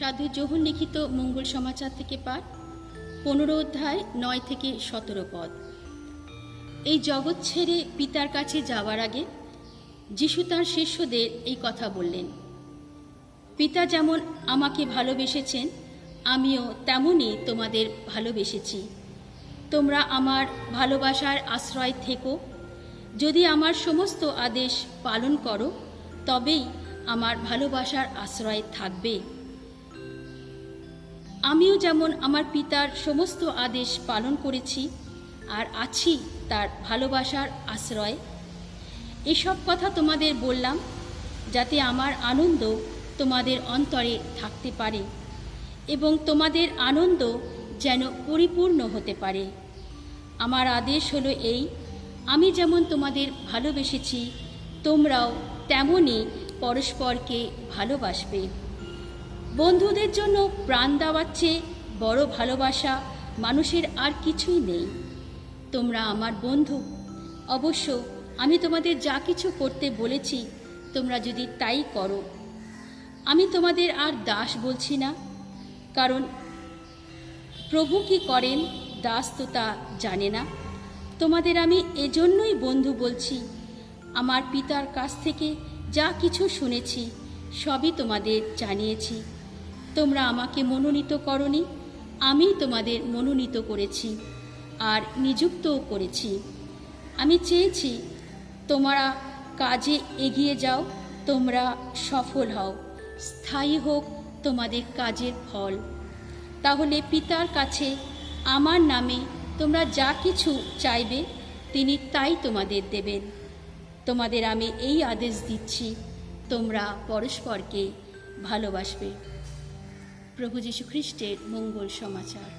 সাধু জহুর লিখিত মঙ্গল সমাচার থেকে পাঠ, পনেরো অধ্যায় নয় থেকে সতেরো পদ। এই জগৎ ছেড়ে পিতার কাছে যাওয়ার আগে যিশু তাঁর শিষ্যদের এই কথা বললেন, পিতা যেমন আমাকে ভালোবেসেছেন, আমিও তেমনই তোমাদের ভালোবেসেছি। তোমরা আমার ভালোবাসার আশ্রয় থেকো। যদি আমার সমস্ত আদেশ পালন করো, তবেই আমার ভালোবাসার আশ্রয় থাকবে। আমিও যেমন আমার পিতার সমস্ত আদেশ পালন করেছি, আর আছি তার ভালোবাসার আশ্রয়। এসব কথা তোমাদের বললাম, যাতে আমার আনন্দ তোমাদের অন্তরে থাকতে পারে এবং তোমাদের আনন্দ যেন পরিপূর্ণ হতে পারে। আমার আদেশ হলো এই, আমি যেমন তোমাদের ভালোবেসেছি, তোমরাও তেমনই পরস্পরকে ভালোবাসবে। বন্ধুদের জন্য প্রাণ দেওয়ার চেয়ে বড় ভালোবাসা মানুষের আর কিছুই নেই। তোমরা আমার বন্ধু। অবশ্য আমি তোমাদের যা কিছু করতে বলেছি, তোমরা যদি তাই করো। আমি তোমাদের আর দাস বলছি না, কারণ প্রভু কি করেন দাস তো তা জানে না। তোমাদের আমি এজন্যই বন্ধু বলছি, আমার পিতার কাছ থেকে যা কিছু শুনেছি, সবই তোমাদের জানিয়েছি। তোমরা আমাকে মনোনীত করনি, আমি তোমাদের মনোনীত করেছি আর নিযুক্তও করেছি। আমি চেয়েছি, তোমরা কাজে এগিয়ে যাও, তোমরা সফল হও, স্থায়ী হোক তোমাদের কাজের ফল। তাহলে পিতার কাছে, আমার নামে তোমরা যা কিছু চাইবে, তিনি তাই তোমাদের দেবেন। তোমাদের আমি এই আদেশ দিচ্ছি, তোমরা পরস্পরকে ভালোবাসবে। প্রভু যীশু খ্রিস্টের মঙ্গল সমাচার।